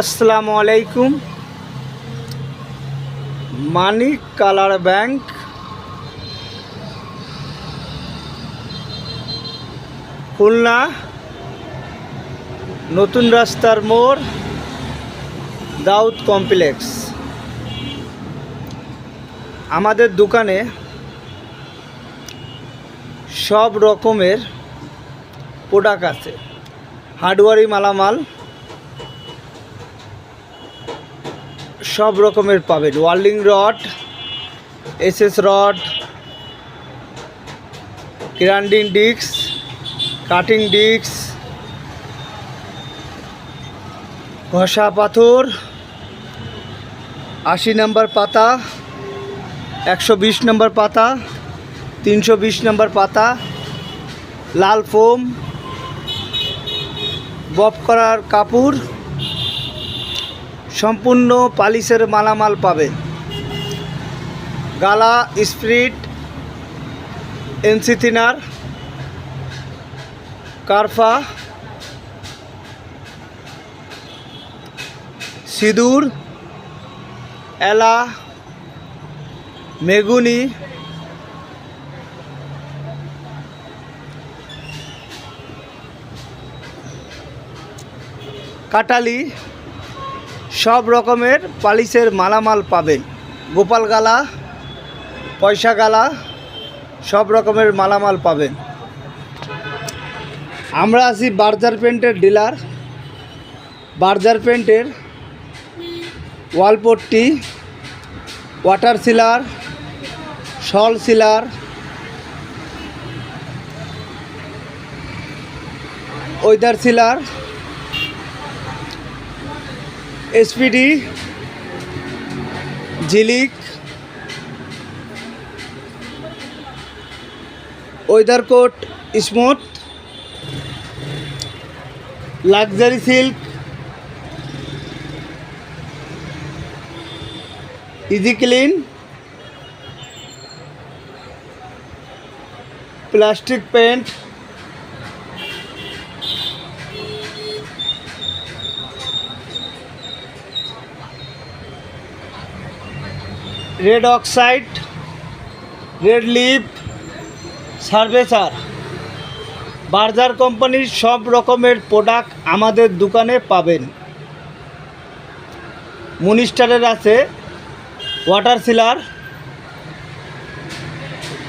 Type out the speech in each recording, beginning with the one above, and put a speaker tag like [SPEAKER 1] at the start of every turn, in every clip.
[SPEAKER 1] আসসালামু আলাইকুম। মানিক colour bank. Khulna, নতুন রাস্তার মোড়, দাউদ কমপ্লেক্স। আমাদের দোকানে সব রকমের প্রোডাক্ট আছে। হার্ডওয়ারি মালামাল সব রকমের পাবেন। ওয়ার্লিং rod, SS rod grinding disc, cutting disc, ঘষা পাথর, আশি নম্বর পাতা, একশো বিশ নম্বর পাতা, তিনশো বিশ নম্বর পাতা, লাল ফোম বব করার কাপড় সম্পূর্ণ পালিশের মালামাল পাবেন গালা স্প্রিট এনসি থিনার কারফা সিঁদুর এলা মেগুনি কাটালি সব রকমের পালিশের মালামাল পাবেন। গোপাল গালা, পয়সা গালা, সব রকমের মালামাল পাবেন। আমরা আছি বার্জার পেন্টের ডিলার। বার্জার পেন্টের ওয়ালপট্টি ওয়াটার সিলার, শল sealer, weather sealer SPD Jhilik weather coat smooth luxury silk easy clean plastic paint red oxide, red lip surfacer. Berger কোম্পানির সব রকমের প্রোডাক্ট আমাদের দোকানে পাবেন। মুনিস্টারের আছে water sealer,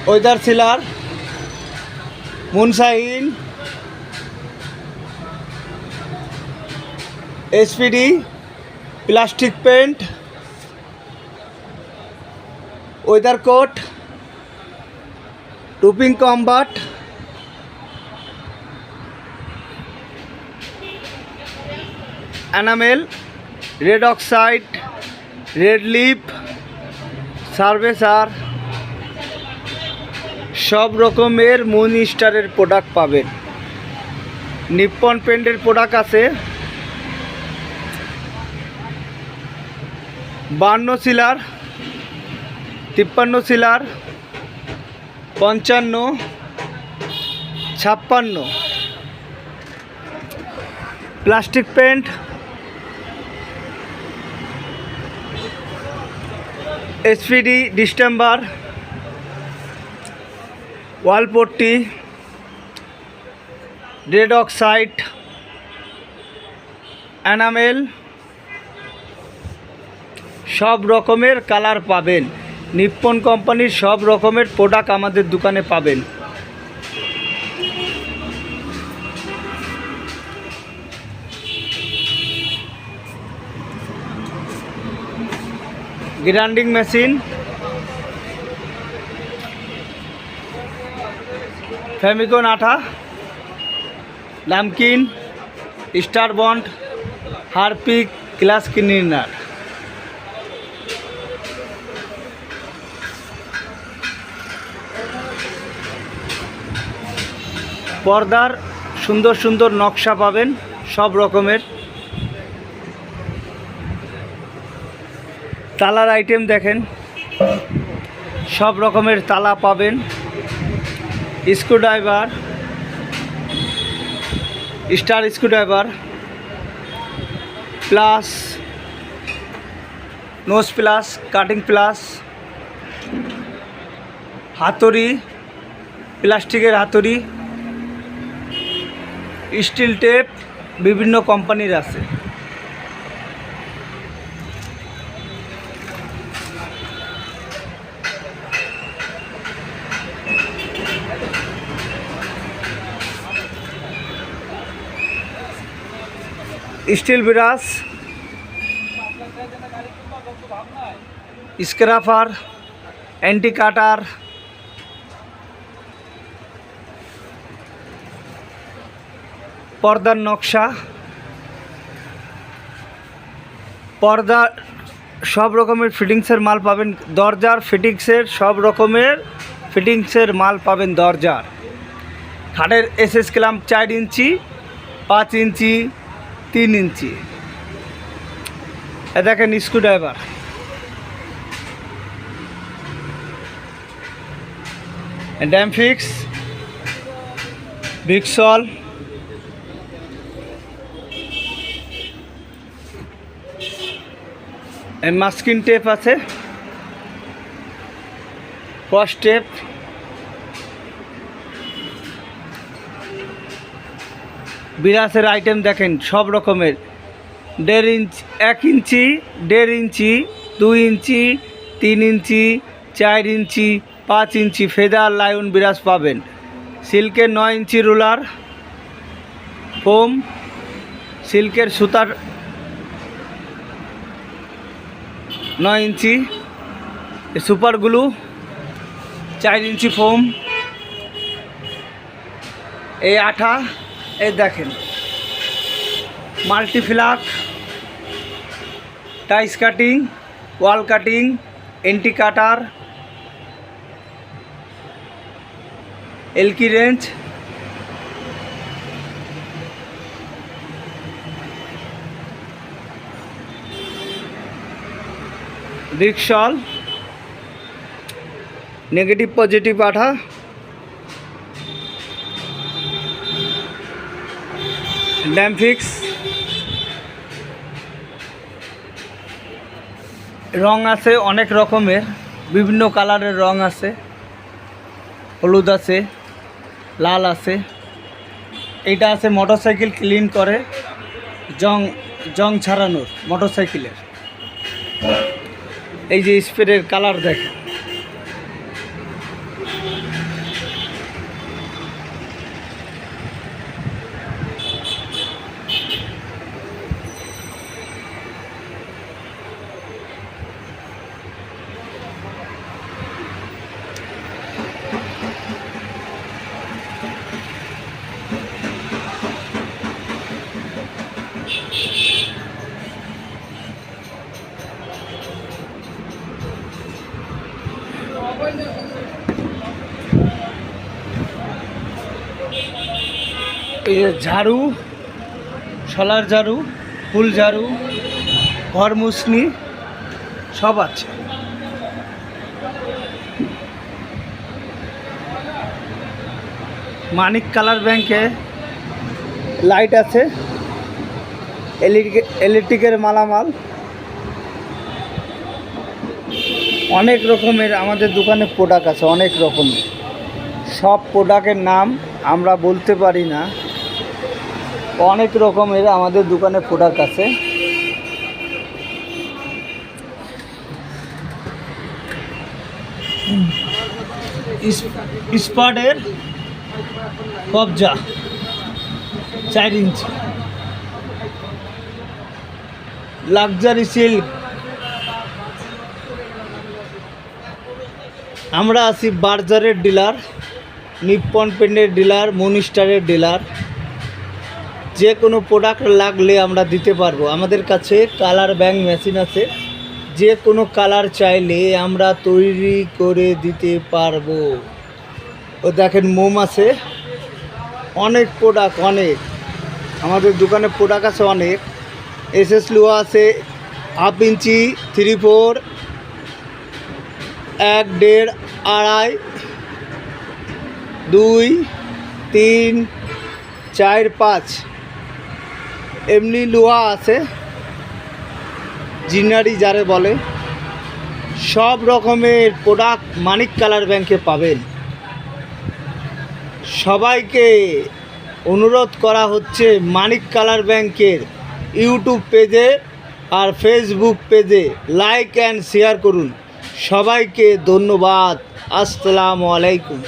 [SPEAKER 1] weather sealer moonshine SPD, plastic paint weather coat টুপিং combat enamel red oxide red lip surfacer সব রকমের মুন স্টারের প্রোডাক্ট পাবেন। নিপ্পন পেন্টের প্রোডাক্ট আছে। বান্ন সিলার তিপ্পান্ন সিলার, পঞ্চান্ন, ছাপ্পান্ন। Plastic paint SPD distemper. Wall putty red oxide. Enamel সব রকমের কালার পাবেন। নিপ্পন কোম্পানির সব রকমের প্রোডাক্ট আমাদের দোকানে পাবেন। গ্রাইন্ডিং মেশিন ফেমিকন আঠা লামকিন star bond Harpic glass cleaner পর্দার সুন্দর সুন্দর নকশা পাবেন, সব রকমের। তালার আইটেম দেখেন, সব রকমের তালা পাবেন। Screwdriver, star screwdriver, pliers nose pliers, cutting pliers, হাতুড়ি, প্লাস্টিকের হাতুড়ি স্টিল টেপ বিভিন্ন কোম্পানির আছে। Steel brush scraper anti cutter পর্দার নকশা, পর্দা সব রকমের ফিটিংসের মাল পাবেন, দরজার ফিটিংসের সব রকমের ফিটিংসের মাল পাবেন দরজার। খাটের এসএস ক্লাম চার ইঞ্চি, পাঁচ ইঞ্চি, তিন ইঞ্চি। এ দেখেন স্ক্রুড্রাইভার ড্যাম ফিক্স বিক্সল মাস্কিন টেপ আছে। Cross tape. বিরাসের আইটেম দেখেন, সব রকমের। দেড় ইঞ্চি, এক ইঞ্চি, দেড় ইঞ্চি, দুই ইঞ্চি, তিন ইঞ্চি, চার ইঞ্চি, পাঁচ ইঞ্চি ফেদার লায়ন বিরাস পাবেন। সিল্কের নয় ইঞ্চি রুলার, ফোম, সিল্কের সুতার নয় ইঞ্চি সুপার গ্লু, চার ইঞ্চি ফোম এই আঠা এই দেখেন, মাল্টিফ্লাক, tiles cutting, wall cutting, anti cutter, এলকি wrench রিক্সল নেগেটিভ পজিটিভ আঠা ড্যামফিক্স রং আছে অনেক রকমের, বিভিন্ন কালারের রং আছে। হলুদ আছে, লাল আছে। এইটা আছে মোটরসাইকেল ক্লিন করে, জং জং ছাড়ানোর মোটরসাইকেলের এই যে স্প্রের কালার দেখে এই যে ঝাড়ু, শলার ঝাড়ু, ফুল ঝাড়ু ঘর মুসনি সব আছে। মানিক কালার ব্যাংকে লাইট আছে ইলেকট্রিকের মালামাল। অনেক রকমের আমাদের দোকানে প্রোডাক্ট আছে, অনেক রকমের। সব প্রোডাক্টের নাম আমরা বলতে পারি না। অনেক রকমের আমাদের দোকানে প্রোডাক্ট আছে। স্পাটের কবজা, চার ইঞ্চি লাক্সারি সিল্ক আমরা আছি বার্জারের ডিলার নিপ্পন পেন্টের ডিলার মনিস্টারের ডিলার যে কোনো প্রোডাক্ট লাগলে আমরা দিতে পারব। আমাদের কাছে কালার ব্যাংক মেশিন আছে। যে কোনো কালার চাইলে আমরা তৈরি করে দিতে পারব। ও দেখেন, মোম আছে। অনেক প্রোডাক্ট অনেক। আমাদের দোকানে প্রোডাক্ট আছে অনেক। এসএস লুয়া আছে হাফ ইঞ্চি থ্রি ফোর এক, দেড়, আড়াই, দুই, তিন, চার, পাঁচ। এমনি লোহা আছে, জিনারি যারে বলে, সব রকমের প্রোডাক্ট মানিক কালার ব্যাংকে পাবেন। সবাইকে অনুরোধ করা হচ্ছে মানিক কালার ব্যাংকের ইউটিউব পেজে আর ফেসবুক পেজে লাইক অ্যান্ড শেয়ার করুন। সবাইকে ধন্যবাদ। আসসালামু আলাইকুম।